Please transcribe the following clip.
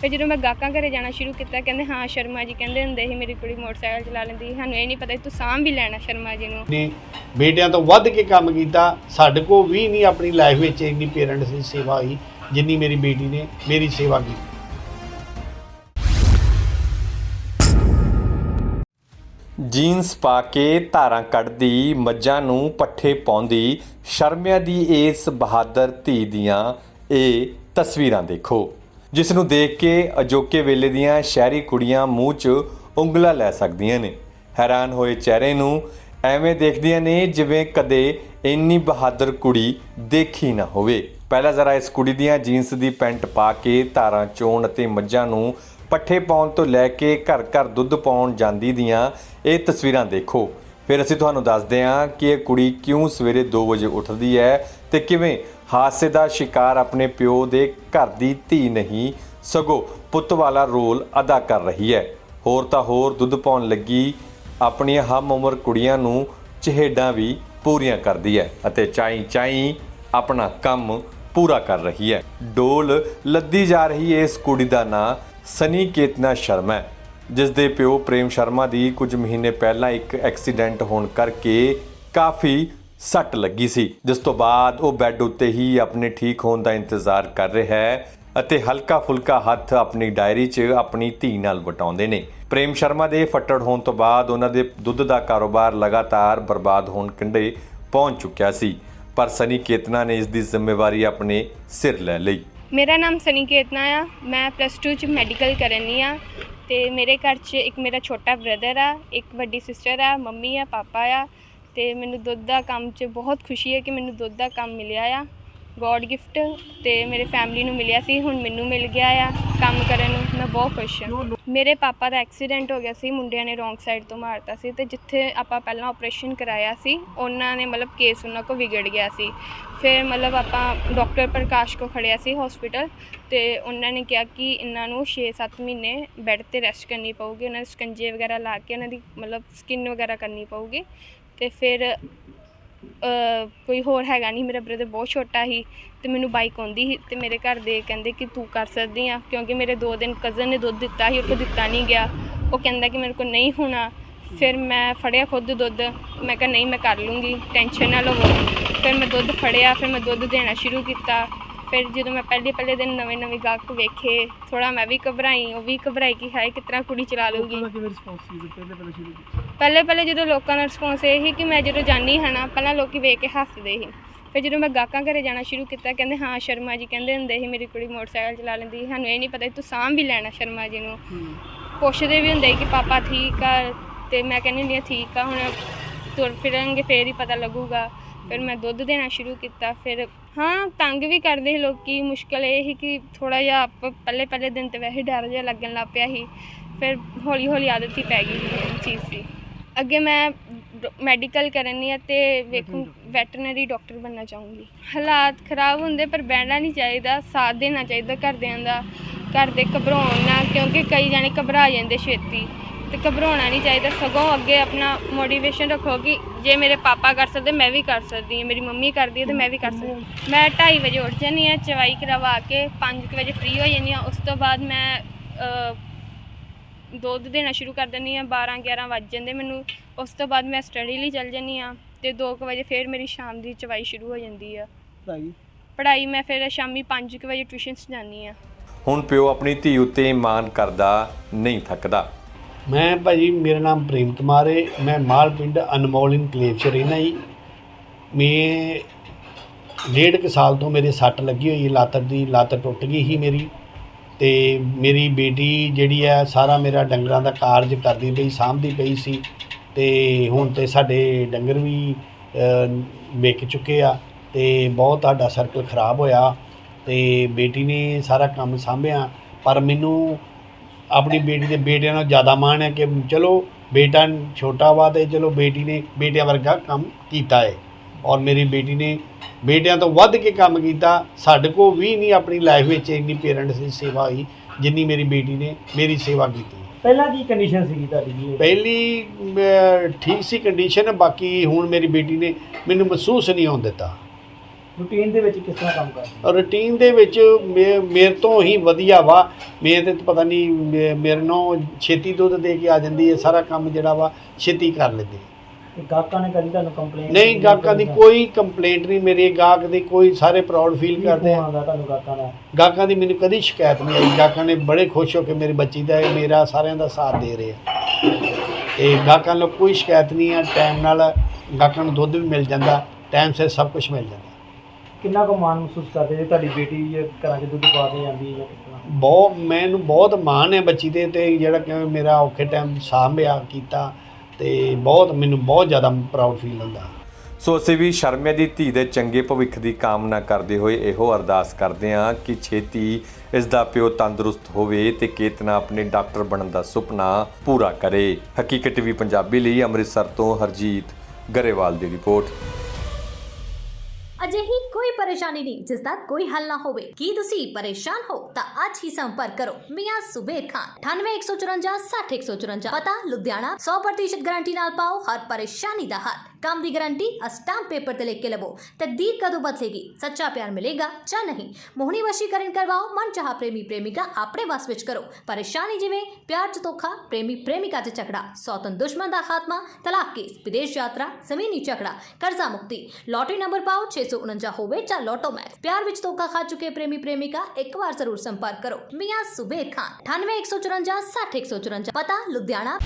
ਫਿਰ ਜਦੋਂ ਮੈਂ ਗਾਹਕਾਂ ਘਰੇ ਜਾਣਾ ਸ਼ੁਰੂ ਕੀਤਾ ਕਹਿੰਦੇ ਹਾਂ ਸ਼ਰਮਾ ਜੀ ਕਹਿੰਦੇ ਹੁੰਦੇ ਸੀ ਮੇਰੀ ਕੁੜੀ ਮੋਟਰਸਾਈਕਲ ਚਲਾ ਲੈਂਦੀ। ਸਾਨੂੰ ਇਹ ਨਹੀਂ ਪਤਾ ਤੂੰ ਸਾਂਭ ਵੀ ਲੈਣਾ ਸ਼ਰਮਾ ਜੀ ਨੂੰ। ਨੇ ਬੇਟਿਆਂ ਤੋਂ ਵੱਧ ਕੇ ਕੰਮ ਕੀਤਾ। ਸਾਡੇ ਕੋਲ ਵੀ ਨਹੀਂ ਆਪਣੀ ਲਾਈਫ ਵਿੱਚ ਇੰਨੀ ਪੇਰੈਂਟਸ ਦੀ ਸੇਵਾ ਹੋਈ ਜਿੰਨੀ ਮੇਰੀ ਬੇਟੀ ਨੇ ਮੇਰੀ ਸੇਵਾ ਕੀਤੀ। ਜੀਨਸ ਪਾ ਕੇ ਧਾਰਾਂ ਕੱਢਦੀ ਮੱਝਾਂ ਨੂੰ ਪੱਠੇ ਪਾਉਂਦੀ ਸ਼ਰਮਿਆ ਦੀ ਇਸ ਬਹਾਦਰ ਧੀ ਦੀਆਂ ਇਹ ਤਸਵੀਰਾਂ ਦੇਖੋ। ਜਿਸ ਨੂੰ ਦੇਖ ਕੇ ਅਜੋਕੇ ਵੇਲੇ ਦੀਆਂ ਸ਼ਹਿਰੀ ਕੁੜੀਆਂ ਮੂੰਹ 'ਚ ਉਂਗਲਾਂ ਲੈ ਸਕਦੀਆਂ ਨੇ। ਹੈਰਾਨ ਹੋਏ ਚਿਹਰੇ ਨੂੰ ਐਵੇਂ ਦੇਖਦੀਆਂ ਨੇ ਜਿਵੇਂ ਕਦੇ ਇੰਨੀ ਬਹਾਦਰ ਕੁੜੀ ਦੇਖੀ ਨਾ ਹੋਵੇ। ਪਹਿਲਾਂ ਜ਼ਰਾ ਇਸ ਕੁੜੀ ਦੀਆਂ ਜੀਨਸ ਦੀ ਪੈਂਟ ਪਾ ਕੇ ਧਾਰਾਂ ਚੋਣ ਅਤੇ ਮੱਝਾਂ ਨੂੰ ਪੱਠੇ ਪਾਉਣ ਤੋਂ ਲੈ ਕੇ ਘਰ ਘਰ ਦੁੱਧ ਪਾਉਣ ਜਾਂਦੀ ਦੀਆਂ ਇਹ ਤਸਵੀਰਾਂ ਦੇਖੋ। ਫਿਰ ਅਸੀਂ ਤੁਹਾਨੂੰ ਦੱਸਦੇ ਹਾਂ ਕਿ ਇਹ ਕੁੜੀ ਕਿਉਂ ਸਵੇਰੇ 2 ਵਜੇ ਉੱਠਦੀ ਹੈ ਤੇ ਕਿਵੇਂ ਹਾਦਸੇ ਦਾ ਸ਼ਿਕਾਰ ਆਪਣੇ ਪਿਓ ਦੇ ਘਰ ਦੀ ਧੀ ਨਹੀਂ, ਸਗੋਂ ਪੁੱਤ ਵਾਲਾ ਰੋਲ ਅਦਾ ਕਰ ਰਹੀ ਹੈ। ਹੋਰ ਤਾਂ ਹੋਰ ਦੁੱਧ ਪਾਉਣ ਲੱਗੀ, ਆਪਣੀਆਂ ਹਮ ਉਮਰ ਕੁੜੀਆਂ ਨੂੰ ਚਿਹੇਡਾਂ ਵੀ ਪੂਰੀਆਂ ਕਰਦੀ ਹੈ ਅਤੇ ਚਾਈ ਚਾਈ ਆਪਣਾ ਕੰਮ ਪੂਰਾ ਕਰ ਰਹੀ ਹੈ। ਡੋਲ ਲੱਦੀ ਜਾ ਰਹੀ ਇਸ ਕੁੜੀ ਦਾ ਨਾਂ ਸਨੀ ਕੇਤਨਾ ਸ਼ਰਮਾ ਹੈ ਜਿਸ ਦੇ ਪਿਓ ਪ੍ਰੇਮ ਸ਼ਰਮਾ ਦੀ ਕੁਝ ਮਹੀਨੇ ਪਹਿਲਾਂ ਇੱਕ ਐਕਸੀਡੈਂਟ ਹੋਣ ਕਰਕੇ ਕਾਫੀ ਸੱਟ ਲੱਗੀ ਸੀ, ਜਿਸ ਤੋਂ ਬਾਅਦ ਉਹ ਬੈੱਡ ਉੱਤੇ ਹੀ ਆਪਣੇ ਠੀਕ ਹੋਣ ਦਾ ਇੰਤਜ਼ਾਰ ਕਰ ਰਿਹਾ ਹੈ ਅਤੇ ਹਲਕਾ ਫੁਲਕਾ ਹੱਥ ਆਪਣੀ ਡਾਇਰੀ 'ਚ ਆਪਣੀ ਧੀ ਨਾਲ ਵਟਾਉਂਦੇ ਨੇ। ਪ੍ਰੇਮ ਸ਼ਰਮਾ ਦੇ ਫੱਟੜ ਹੋਣ ਤੋਂ ਬਾਅਦ ਉਹਨਾਂ ਦੇ ਦੁੱਧ ਦਾ ਕਾਰੋਬਾਰ ਲਗਾਤਾਰ ਬਰਬਾਦ ਹੋਣ ਕੰਢੇ ਪਹੁੰਚ ਚੁੱਕਿਆ ਸੀ, ਪਰ ਸਨੀ ਕੇਤਨਾ ਨੇ ਇਸ ਦੀ ਜ਼ਿੰਮੇਵਾਰੀ ਆਪਣੇ ਸਿਰ ਲੈ ਲਈ। ਮੇਰਾ ਨਾਮ ਸਨੀ ਕੇਤਨਾ ਆ। ਮੈਂ ਪਲੱਸ 2 ਚ ਮੈਡੀਕਲ ਕਰਨੀ ਆ ਤੇ ਮੇਰੇ ਘਰ 'ਚ ਇੱਕ ਮੇਰਾ ਛੋਟਾ ਬ੍ਰਦਰ ਆ, ਇੱਕ ਵੱਡੀ ਸਿਸਟਰ ਆ, ਮੰਮੀ ਆ, ਪਾਪਾ ਆ। ਤੇ ਮੈਨੂੰ ਦੁੱਧ ਦਾ ਕੰਮ 'ਚ ਬਹੁਤ ਖੁਸ਼ੀ ਹੈ ਕਿ ਮੈਨੂੰ ਦੁੱਧ ਦਾ ਕੰਮ ਮਿਲਿਆ ਆ। ਗੋਡ ਗਿਫਟ ਤੇ ਮੇਰੇ ਫੈਮਿਲੀ ਨੂੰ ਮਿਲਿਆ ਸੀ, ਹੁਣ ਮੈਨੂੰ ਮਿਲ ਗਿਆ ਆ ਕੰਮ ਕਰਨ ਨੂੰ। ਮੈਂ ਬਹੁਤ ਖੁਸ਼ ਹਾਂ। ਮੇਰੇ ਪਾਪਾ ਦਾ ਐਕਸੀਡੈਂਟ ਹੋ ਗਿਆ ਸੀ, ਮੁੰਡਿਆਂ ਨੇ ਰੋਂਗ ਸਾਈਡ ਤੋਂ ਮਾਰਤਾ ਸੀ ਤੇ ਜਿੱਥੇ ਆਪਾਂ ਪਹਿਲਾਂ ਆਪਰੇਸ਼ਨ ਕਰਾਇਆ ਸੀ, ਉਹਨਾਂ ਨੇ ਮਤਲਬ ਕੇਸ ਉਹਨਾਂ ਕੋ ਵਿਗੜ ਗਿਆ ਸੀ। ਫਿਰ ਮਤਲਬ ਆਪਾਂ ਡਾਕਟਰ ਪ੍ਰਕਾਸ਼ ਕੋ ਖੜਿਆ ਸੀ ਹਸਪੀਟਲ ਤੇ ਉਹਨਾਂ ਨੇ ਕਿਹਾ ਕਿ ਇਹਨਾਂ ਨੂੰ 6-7 ਮਹੀਨੇ ਬੈੱਡ ਤੇ ਰੈਸਟ ਕਰਨੀ ਪਊਗੀ। ਉਹਨਾਂ ਦੇ ਸਕੰਜੇ ਵਗੈਰਾ ਲਾ ਕੇ, ਉਹਨਾਂ ਦੀ ਮਤਲਬ ਸਕਿਨ ਵਗੈਰਾ ਕਰਨੀ ਪਊਗੀ। ਤੇ ਫਿਰ ਕੋਈ ਹੋਰ ਹੈਗਾ ਨਹੀਂ, ਮੇਰਾ ਬ੍ਰਦਰ ਬਹੁਤ ਛੋਟਾ ਸੀ ਤੇ ਮੈਨੂੰ ਬਾਈਕ ਆਉਂਦੀ ਸੀ ਤੇ ਮੇਰੇ ਘਰ ਦੇ ਕਹਿੰਦੇ ਕਿ ਤੂੰ ਕਰ ਸਕਦੀ ਆ, ਕਿਉਂਕਿ ਮੇਰੇ ਦੋ ਦਿਨ ਕਜ਼ਨ ਨੇ ਦੁੱਧ ਦਿੱਤਾ ਸੀ ਉਹ ਕੋ ਦਿੱਤਾ ਨਹੀਂ ਗਿਆ। ਉਹ ਕਹਿੰਦਾ ਕਿ ਮੇਰੇ ਕੋਲ ਨਹੀਂ ਹੋਣਾ। ਫਿਰ ਮੈਂ ਫੜਿਆ ਖੁਦ ਦੁੱਧ। ਮੈਂ ਕਿਹਾ, ਨਹੀਂ, ਮੈਂ ਕਰ ਲੂੰਗੀ ਟੈਨਸ਼ਨ ਨਾ ਲਵੋ। ਫਿਰ ਮੈਂ ਦੁੱਧ ਫੜਿਆ, ਫਿਰ ਮੈਂ ਦੁੱਧ ਦੇਣਾ ਸ਼ੁਰੂ ਕੀਤਾ। ਫਿਰ ਜਦੋਂ ਮੈਂ ਪਹਿਲੇ ਪਹਿਲੇ ਦਿਨ ਨਵੇਂ ਨਵੇਂ ਗਾਹਕ ਵੇਖੇ ਥੋੜਾ ਮੈਂ ਵੀ ਘਬਰਾਈ ਉਹ ਵੀ ਘਬਰਾਈ ਕਿ ਹਾਏ ਕਿਤਨਾ ਕੁੜੀ ਚਲਾ ਲੂਗੀ ਕਿਵੇਂ ਰਿਸਪੌਂਸ ਸੀ ਪਹਿਲੇ ਪਹਿਲੇ ਸ਼ੁਰੂ ਕੀਤਾ? ਪਹਿਲੇ ਪਹਿਲੇ ਜਦੋਂ ਲੋਕਾਂ ਦਾ ਰਿਸਪੌਂਸ ਇਹ ਸੀ ਕਿ ਮੈਂ ਜਦੋਂ ਜਾਨੀ ਹਾਂ ਨਾ ਪਹਿਲਾਂ ਲੋਕੀ ਵੇਖ ਕੇ ਹੱਸਦੇ ਸੀ। ਫਿਰ ਜਦੋਂ ਮੈਂ ਗਾਹਕਾਂ ਘਰੇ ਜਾਣਾ ਸ਼ੁਰੂ ਕੀਤਾ ਕਹਿੰਦੇ ਹਾਂ ਸ਼ਰਮਾ ਜੀ ਕਹਿੰਦੇ ਹੁੰਦੇ ਸੀ ਮੇਰੀ ਕੁੜੀ ਮੋਟਰਸਾਈਕਲ ਚਲਾ ਲੈਂਦੀ। ਸਾਨੂੰ ਇਹ ਨਹੀਂ ਪਤਾ ਤੂੰ ਸਾਂਭ ਵੀ ਲੈਣਾ ਸ਼ਰਮਾ ਜੀ ਨੂੰ। ਪੁੱਛਦੇ ਵੀ ਹੁੰਦੇ ਕਿ ਪਾਪਾ ਠੀਕ ਆ ਤੇ ਮੈਂ ਕਹਿੰਦੀ ਹੁੰਦੀ ਹਾਂ ਠੀਕ ਆ ਹੁਣ ਤੁਰ ਫਿਰਾਂਗੇ ਫੇਰ ਹੀ ਪਤਾ ਲੱਗੂਗਾ। ਫਿਰ ਮੈਂ ਦੁੱਧ ਦੇਣਾ ਸ਼ੁਰੂ ਕੀਤਾ, ਫਿਰ ਹਾਂ, ਤੰਗ ਵੀ ਕਰਦੇ ਸੀ ਲੋਕੀ। ਮੁਸ਼ਕਲ ਇਹ ਸੀ ਕਿ ਥੋੜਾ ਜਿਹਾ ਆਪ- ਪਹਿਲੇ ਪਹਿਲੇ ਦਿਨ ਤੇ ਵੈਸੇ ਡਰ ਜਿਹਾ ਲੱਗਣ ਲੱਗ ਪਿਆ ਸੀ। ਫਿਰ ਹੌਲੀ ਹੌਲੀ ਆਦਤ ਹੀ ਪੈ ਗਈ ਇਹ ਚੀਜ਼ ਦੀ। ਅੱਗੇ ਮੈਂ ਮੈਡੀਕਲ ਕਰਨੀ ਹੈ ਤੇ ਵੇਖੂ ਵੈਟਰਨਰੀ ਡਾਕਟਰ ਬਣਨਾ ਚਾਹੂੰਗੀ। ਹਾਲਾਤ ਖਰਾਬ ਹੁੰਦੇ, ਪਰ ਬਹਿਣਾ ਨਹੀਂ ਚਾਹੀਦਾ, ਸਾਥ ਦੇਣਾ ਚਾਹੀਦਾ ਘਰਦਿਆਂ ਦਾ। ਘਰ ਦੇ ਘਬਰਾਉਣ ਨਾ, ਕਿਉਂਕਿ ਕਈ ਜਾਣੇ ਘਬਰਾ ਜਾਂਦੇ ਛੇਤੀ। ਤੇ ਘਬਰਾਉਣਾ ਨਹੀਂ ਚਾਹੀਦਾ ਸਗੋਂ ਅੱਗੇ ਆਪਣਾ ਮੋਟੀਵੇਸ਼ਨ ਰੱਖੋ ਕਿ ਜੇ ਮੇਰੇ ਪਾਪਾ ਕਰ ਸਕਦੇ ਮੈਂ ਵੀ ਕਰ ਸਕਦੀ ਹਾਂ ਮੇਰੀ ਮੰਮੀ ਕਰਦੀ ਹੈ ਤੇ ਮੈਂ ਵੀ ਕਰ ਸਕਦੀ ਹਾਂ। ਮੈਂ 2:30 ਵਜੇ ਉੱਠ ਜਾਂਦੀ ਹਾਂ ਚਵਾਈ ਕਰਵਾ ਕੇ 5 ਵਜੇ ਫ੍ਰੀ ਹੋ ਜਾਂਦੀ ਹਾਂ ਉਸ ਤੋਂ ਬਾਅਦ ਮੈਂ ਦੁੱਧ ਦੇਣਾ ਸ਼ੁਰੂ ਕਰ ਦਿੰਦੀ ਹਾਂ 12 11 ਵੱਜ ਜਾਂਦੇ ਮੈਨੂੰ ਉਸ ਤੋਂ ਬਾਅਦ ਮੈਂ ਸਟੱਡੀ ਲਈ ਚੱਲ ਜਾਂਦੀ ਹਾਂ ਤੇ 2 ਵਜੇ ਫਿਰ ਮੇਰੀ ਸ਼ਾਮ ਦੀ ਚਵਾਈ ਸ਼ੁਰੂ ਹੋ ਜਾਂਦੀ ਆ। ਭਾਈ ਪੜ੍ਹਾਈ ਮੈਂ ਫਿਰ ਸ਼ਾਮੀ 5 ਵਜੇ ਟਿਊਸ਼ਨਸ ਜਾਂਦੀ ਆ ਹੁਣ ਪਿਓ ਆਪਣੀ ਧੀ ਉੱਤੇ ਮਾਣ ਕਰਦਾ ਨਹੀਂ ਥੱਕਦਾ। ਮੈਂ ਭਾਜੀ ਮੇਰਾ ਨਾਮ ਪ੍ਰੇਮ ਕੁਮਾਰ ਹੈ ਮੈਂ ਮਾਲ ਪਿੰਡ ਅਨਮੋਲ ਇਨਕਲੇਵ 'ਚ ਰਹਿਣਾ ਜੀ। ਮੈਂ ਡੇਢ ਕੁ ਸਾਲ ਤੋਂ ਮੇਰੇ ਸੱਟ ਲੱਗੀ ਹੋਈ ਹੈ ਲੱਤ ਦੀ ਲੱਤ ਟੁੱਟ ਗਈ ਸੀ ਮੇਰੀ। ਤੇ ਮੇਰੀ ਬੇਟੀ ਜਿਹੜੀ ਆ ਸਾਰਾ ਮੇਰਾ ਡੰਗਰਾਂ ਦਾ ਕਾਰਜ ਕਰਦੀ ਪਈ ਸਾਂਭਦੀ ਪਈ ਸੀ। ਤੇ ਹੁਣ ਤੇ ਸਾਡੇ ਡੰਗਰ ਵੀ ਅ, ਵਿਕ ਚੁੱਕੇ ਆ ਤੇ ਬਹੁਤ ਸਾਡਾ ਸਰਕਲ ਖਰਾਬ ਹੋਇਆ। ਤੇ ਬੇਟੀ ਨੇ ਸਾਰਾ ਕੰਮ ਸਾਂਭਿਆ। ਪਰ ਮੈਨੂੰ ਆਪਣੀ ਬੇਟੀ ਦੇ ਬੇਟਿਆਂ ਨਾਲ ਜ਼ਿਆਦਾ ਮਾਣ ਹੈ ਕਿ ਚਲੋ ਬੇਟਾ ਛੋਟਾ ਵਾ ਤੇ ਚਲੋ ਬੇਟੀ ਨੇ ਬੇਟਿਆਂ ਵਰਗਾ ਕੰਮ ਕੀਤਾ ਹੈ। ਔਰ ਮੇਰੀ ਬੇਟੀ ਨੇ ਬੇਟਿਆਂ ਤੋਂ ਵੱਧ ਕੇ ਕੰਮ ਕੀਤਾ। ਸਾਡੇ ਕੋਲ ਵੀ ਨਹੀਂ ਆਪਣੀ ਲਾਈਫ ਵਿੱਚ ਇੰਨੀ ਪੇਰੈਂਟਸ ਦੀ ਸੇਵਾ ਹੋਈ ਜਿੰਨੀ ਮੇਰੀ ਬੇਟੀ ਨੇ ਮੇਰੀ ਸੇਵਾ ਕੀਤੀ। ਪਹਿਲਾਂ ਕੀ ਕੰਡੀਸ਼ਨ ਸੀਗੀ ਤੁਹਾਡੀ ਜੀ? ਪਹਿਲੀ ਅਹ, ਠੀਕ ਸੀ ਕੰਡੀਸ਼ਨ ਬਾਕੀ ਹੁਣ ਮੇਰੀ ਬੇਟੀ ਨੇ ਮੈਨੂੰ ਮਹਿਸੂਸ ਨਹੀਂ ਹੋਣ ਦਿੱਤਾ। ਰੂਟੀਨ ਦੇ ਵਿੱਚ ਕਿਸ ਤਰ੍ਹਾਂ ਕੰਮ ਕਰਦੇ ਰੂਟੀਨ ਦੇ ਵਿੱਚ ਮੇ- ਮੇਰੇ ਤੋਂ ਹੀ ਵਧੀਆ ਵਾ। ਮੇਰੇ ਤੇ ਤਾਂ ਪਤਾ ਨਹੀਂ ਮੇ- ਮੇਰੇ ਨੂੰ ਛੇਤੀ ਦੁੱਧ ਦੇ ਕੇ ਆ ਜਾਂਦੀ ਹੈ ਸਾਰਾ ਕੰਮ ਜਿਹੜਾ ਵਾ ਛੇਤੀ ਕਰ ਲੈਂਦੀ ਹੈ। ਗਾਹਕਾਂ ਨੇ ਕਦੀ ਤੁਹਾਨੂੰ ਕੰਪਲੇਂਟ ਨਹੀਂ ਗਾਹਕਾਂ ਦੀ ਕੋਈ ਕੰਪਲੇਂਟ ਨਹੀਂ ਮੇਰੇ ਗਾਹਕ ਦੀ ਕੋਈ ਸਾਰੇ ਪ੍ਰਾਊਡ ਫੀਲ ਕਰਦੇ ਆ। ਆਉਂਦਾ ਤੁਹਾਨੂੰ ਗਾਹਕਾਂ ਦਾ? ਗਾਹਕਾਂ ਦੀ ਮੈਨੂੰ ਕਦੀ ਸ਼ਿਕਾਇਤ ਨਹੀਂ ਆਈ। ਗਾਹਕਾਂ ਨੇ ਬੜੇ ਖੁਸ਼ ਹੋ ਕੇ ਮੇਰੀ ਬੱਚੀ ਦਾ ਮੇਰਾ ਸਾਰਿਆਂ ਦਾ ਸਾਥ ਦੇ ਰਹੇ ਆ। ਤੇ ਗਾਹਕਾਂ ਨੂੰ ਕੋਈ ਸ਼ਿਕਾਇਤ ਨਹੀਂ ਆ ਟਾਈਮ ਨਾਲ ਗਾਹਕਾਂ ਨੂੰ ਦੁੱਧ ਵੀ ਮਿਲ ਜਾਂਦਾ ਟਾਈਮ ਸਿਰ ਸਭ ਕੁਝ ਮਿਲ ਜਾਂਦਾ। ਕਿੰਨਾ ਕੁ ਮਾਣ ਮਹਿਸੂਸ ਕਰਦੇ ਜੇ ਤੁਹਾਡੀ ਬੇਟੀ ਜੇ ਘਰਾਂ 'ਚ ਦੁੱਧ ਪਾ ਕੇ ਜਾਂਦੀ ਹੈ ਜਾਂ ਕਿਸ ਤਰ੍ਹਾਂ? ਬਹੁਤ ਮੈਨੂੰ ਬਹੁਤ ਮਾਣ ਹੈ ਬੱਚੀ ਤੇ ਤੇ ਜਿਹੜਾ ਕਿ ਮੇਰਾ ਔਖੇ ਟਾਈਮ ਸਾਂਭਿਆ ਕੀਤਾ ਤੇ ਬਹੁਤ ਮੈਨੂੰ ਬਹੁਤ ਜ਼ਿਆਦਾ ਪ੍ਰਾਊਡ ਫੀਲ ਹੁੰਦਾ। ਸੋ ਅਸੀਂ ਵੀ ਸ਼ਰਮਿਆ ਦੀ ਧੀ ਦੇ ਚੰਗੇ ਭਵਿੱਖ ਦੀ ਕਾਮਨਾ ਕਰਦੇ ਹੋਏ ਇਹੋ ਅਰਦਾਸ ਕਰਦੇ ਹਾਂ ਕਿ ਛੇਤੀ ਇਸ ਦਾ ਪਿਓ ਤੰਦਰੁਸਤ ਹੋਵੇ ਤੇ ਕੇਤਨਾ ਆਪਣੇ ਡਾਕਟਰ ਬਣਨ ਦਾ ਸੁਪਨਾ ਪੂਰਾ ਕਰੇ। ਹਕੀਕਤ ਟੀਵੀ ਪੰਜਾਬੀ ਲਈ ਅੰਮ੍ਰਿਤਸਰ ਤੋਂ ਹਰਜੀਤ ਗਰੇਵਾਲ ਦੀ ਰਿਪੋਰਟ। ਅਜਿਹੀ ਕੋਈ ਪਰੇਸ਼ਾਨੀ ਨਹੀਂ, ਜਿਸ ਦਾ ਕੋਈ ਹੱਲ ਨਾ ਹੋਵੇ। ਕੀ ਤੁਸੀਂ ਪਰੇਸ਼ਾਨ ਹੋ, ਤਾਂ ਅੱਜ ਹੀ ਸੰਪਰਕ ਕਰੋ ਮੀਆਂ ਸੁਬੇਰ ਖਾਨ। 98154 60154 ਪਤਾ, ਲੁਧਿਆਣਾ 100% ਗਾਰੰਟੀ ਨਾਲ ਪਾਓ ਹਰ ਪਰੇਸ਼ਾਨੀ ਦਾ ਹੱਲ। ਕੰਮ ਦੀ ਗਾਰੰਟੀ ਸਟੈਂਪ ਪੇਪਰ ਤੇ ਲਿਖ ਕੇ ਲਵੋ ਤਕਦੀਰ ਕਦੋਂ ਬਦਲੇਗੀ ਸੱਚਾ ਪਿਆਰ ਮਿਲੇਗਾ ਜਾਂ ਨਹੀਂ ਮੋਹਣੀ ਵਸ਼ੀਕਰਨ ਕਰਵਾਓ ਮਨ ਚਾਹਾ ਪ੍ਰੇਮੀ ਪ੍ਰੇਮਿਕਾ ਆਪਣੇ ਵਸ ਵਿੱਚ ਕਰੋ ਪਰੇਸ਼ਾਨੀ ਜਿਵੇਂ ਪਿਆਰ ਚ ਧੋਖਾ ਪ੍ਰੇਮੀ ਪ੍ਰੇਮਿਕਾ ਚ ਝਗੜਾ ਸੌਤਨ ਦੁਸ਼ਮਣ ਦਾ ਖਾਤਮਾ ਤਲਾਕ ਕੇਸ ਵਿਦੇਸ਼ ਯਾਤਰਾ ਜ਼ਮੀਨੀ ਝਗੜਾ ਕਰਜ਼ਾ ਮੁਕਤੀ ਲੋਟਰੀ ਨੰਬਰ ਪਾਓ 649 ਹੋਵੇ ਜਾਂ ਲੋਟੋ ਮੈਚ ਪਿਆਰ ਵਿੱਚ ਧੋਖਾ ਖਾ ਚੁੱਕੇ ਪ੍ਰੇਮੀ ਪ੍ਰੇਮਿਕਾ ਇੱਕ ਵਾਰ ਜ਼ਰੂਰ ਸੰਪਰਕ ਕਰੋ ਮੀਆਂ ਸੁਬੇਰ ਖਾਨ 98154 60154 ਪਤਾ ਲੁਧਿਆਣਾ